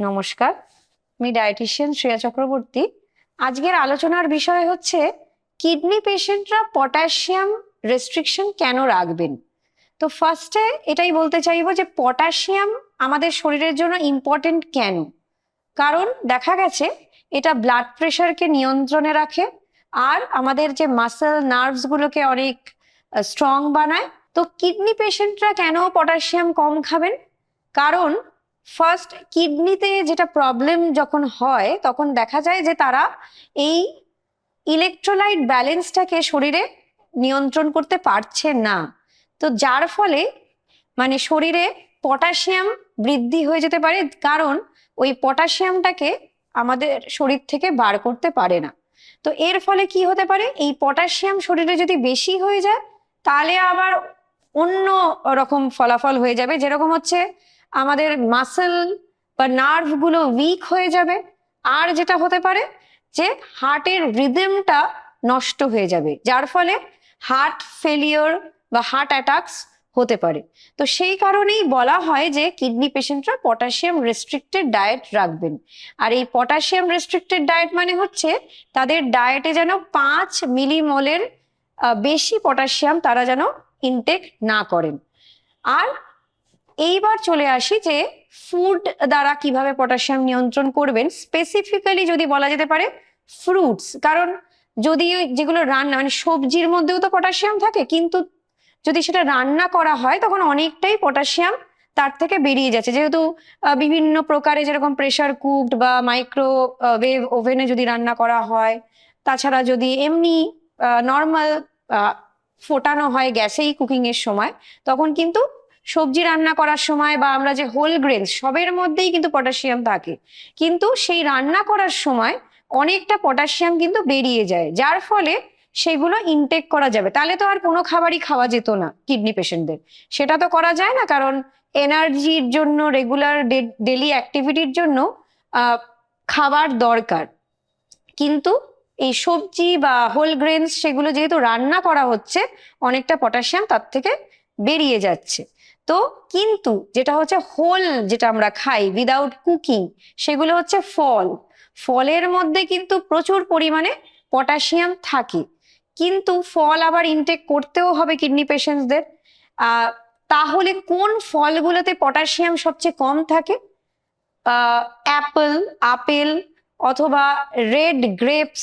নমস্কার। আমি ডায়েটিশিয়ান শ্রেয়া চক্রবর্তী। আজকের আলোচনার বিষয় হচ্ছে, কিডনি পেশেন্টরা পটাশিয়াম রেস্ট্রিকশন কেন রাখবেন? তো ফার্স্টে এটাই বলতে চাইব যে, পটাশিয়াম আমাদের শরীরের জন্য ইম্পর্টেন্ট কেন? কারণ দেখা গেছে, এটা ব্লাড প্রেশারকে নিয়ন্ত্রণে রাখে, আর আমাদের যে মাসেল নার্ভস গুলোকে অনেক স্ট্রং বানায়। তো কিডনি পেশেন্টরা কেন পটাশিয়াম কম খাবেন? কারণ ফার্স্ট কিডনিতে যেটা প্রবলেম যখন হয়, তখন দেখা যায় যে তারা এই ইলেকট্রোলাইট ব্যালেন্সটাকে শরীরে নিয়ন্ত্রণ করতে পারছে না। তো যার ফলে মানে শরীরে পটাশিয়াম বৃদ্ধি হয়ে যেতে পারে, কারণ ওই পটাশিয়ামটাকে আমাদের শরীর থেকে বার করতে পারে না। তো এর ফলে কি হতে পারে? এই পটাশিয়াম শরীরে যদি বেশি হয়ে যায়, তাহলে আবার অন্য রকম ফলাফল হয়ে যাবে। যেরকম হচ্ছে আমাদের মাসেল বা নার্ভগুলো উইক হয়ে যাবে। আর যেটা হতে পারে যে হার্টের রিদমটা নষ্ট হয়ে যাবে। যার ফলে হার্ট ফেলিওর বা হার্ট অ্যাটাকস হতে পারে। তো সেই কারণেই বলা হয় যে কিডনি পেশেন্টরা পটাশিয়াম রেস্ট্রিক্টেড ডায়েট রাখবেন। আর এই পটাশিয়াম রেস্ট্রিক্টেড ডায়েট মানে হচ্ছে তাদের ডায়েটে যেন পাঁচ মিলিমোলের বেশি পটাশিয়াম তারা যেন ইনটেক না করেন। আর এইবার চলে আসি যে ফুড দ্বারা কীভাবে পটাশিয়াম নিয়ন্ত্রণ করবেন স্পেসিফিক্যালি যদি বলা যেতে পারে ফ্রুটস কারণ যদি যেগুলো রান্না মানে সবজির মধ্যেও তো পটাশিয়াম থাকে, কিন্তু যদি সেটা রান্না করা হয়, তখন অনেকটাই পটাশিয়াম তার থেকে বেরিয়ে যাচ্ছে। যেহেতু বিভিন্ন প্রকারে যেরকম প্রেশার কুকড বা মাইক্রো ওয়েভ ওভেনে যদি রান্না করা হয়, তাছাড়া যদি এমনি নর্মাল ফোটানো হয় গ্যাসেই কুকিং এর সময়, তখন কিন্তু সবজি রান্না করার সময় বা আমরা যে হোল গ্রেনস সবের মধ্যেই কিন্তু পটাশিয়াম থাকে। কিন্তু সেই রান্না করার সময় অনেকটা পটাশিয়াম কিন্তু বেরিয়ে যায়, যার ফলে সেগুলো ইনটেক করা যাবে। তাহলে তো আর কোনো খাবারই খাওয়া যেত না কিডনি পেশেন্টদের সেটা তো করা যায় না, কারণ এনার্জির জন্য রেগুলার ডেলি অ্যাক্টিভিটির জন্য খাবার দরকার। কিন্তু এই সবজি বা হোল গ্রেনস সেগুলো যেহেতু রান্না করা হচ্ছে, অনেকটা পটাশিয়াম তার থেকে বেরিয়ে যাচ্ছে। তো কিন্তু যেটা হচ্ছে হোল যেটা আমরা খাই উইদাউট কুকিং সেগুলো হচ্ছে ফল। ফলের মধ্যে কিন্তু প্রচুর পরিমাণে পটাশিয়াম থাকে। কিন্তু ফল আবার ইনটেক করতেও হবে কিডনি পেশেন্টসদের তাহলে কোন ফলগুলোতে পটাশিয়াম সবচেয়ে কম থাকে? অ্যাপেল আপেল অথবা রেড গ্রেপস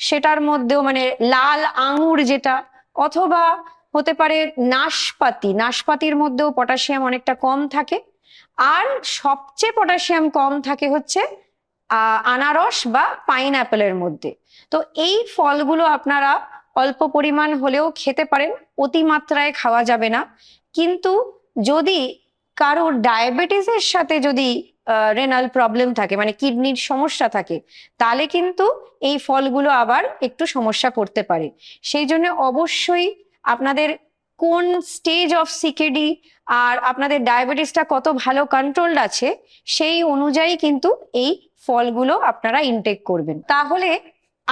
সেটার মধ্যেও মানে লাল আঙুর যেটা, অথবা হতে পারে নাশপাতি। নাশপাতির মধ্যেও পটাশিয়াম অনেকটা কম থাকে। আর সবচেয়ে পটাশিয়াম কম থাকে হচ্ছে আনারস বা পাইন অ্যাপেলের মধ্যে। তো এই ফলগুলো আপনারা অল্প পরিমাণ হলেও খেতে পারেন, অতিমাত্রায় খাওয়া যাবে না। কিন্তু যদি কারোর ডায়াবেটিসের সাথে যদি রেনাল প্রবলেম থাকে মানে কিডনির সমস্যা থাকে, তাহলে কিন্তু এই ফলগুলো আবার একটু সমস্যা করতে পারে। সেই জন্য অবশ্যই আপনাদের কোন স্টেজ অফ সিকেডি আর আপনাদের ডায়াবেটিসটা কত ভালো কন্ট্রোলড আছে, সেই অনুযায়ী কিন্তু এই ফলগুলো আপনারা ইনটেক করবেন। তাহলে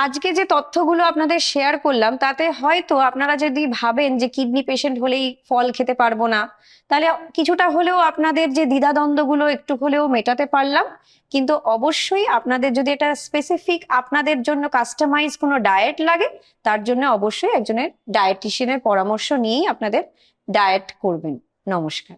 আজকে যে তথ্যগুলো আপনাদের শেয়ার করলাম, তাতে হয়তো আপনারা যদি ভাবেন যে কিডনি পেশেন্ট হলেই ফল খেতে পারব না, তাহলে কিছুটা হলেও আপনাদের যে দ্বিধাদ্বন্দ্বগুলো একটু হলেও মেটাতে পারলাম। কিন্তু অবশ্যই আপনাদের যদি এটা স্পেসিফিক আপনাদের জন্য কাস্টমাইজ কোনো ডায়েট লাগে, তার জন্য অবশ্যই একজনের ডায়েটিশিয়ানের পরামর্শ নিয়েই আপনাদের ডায়েট করবেন। নমস্কার।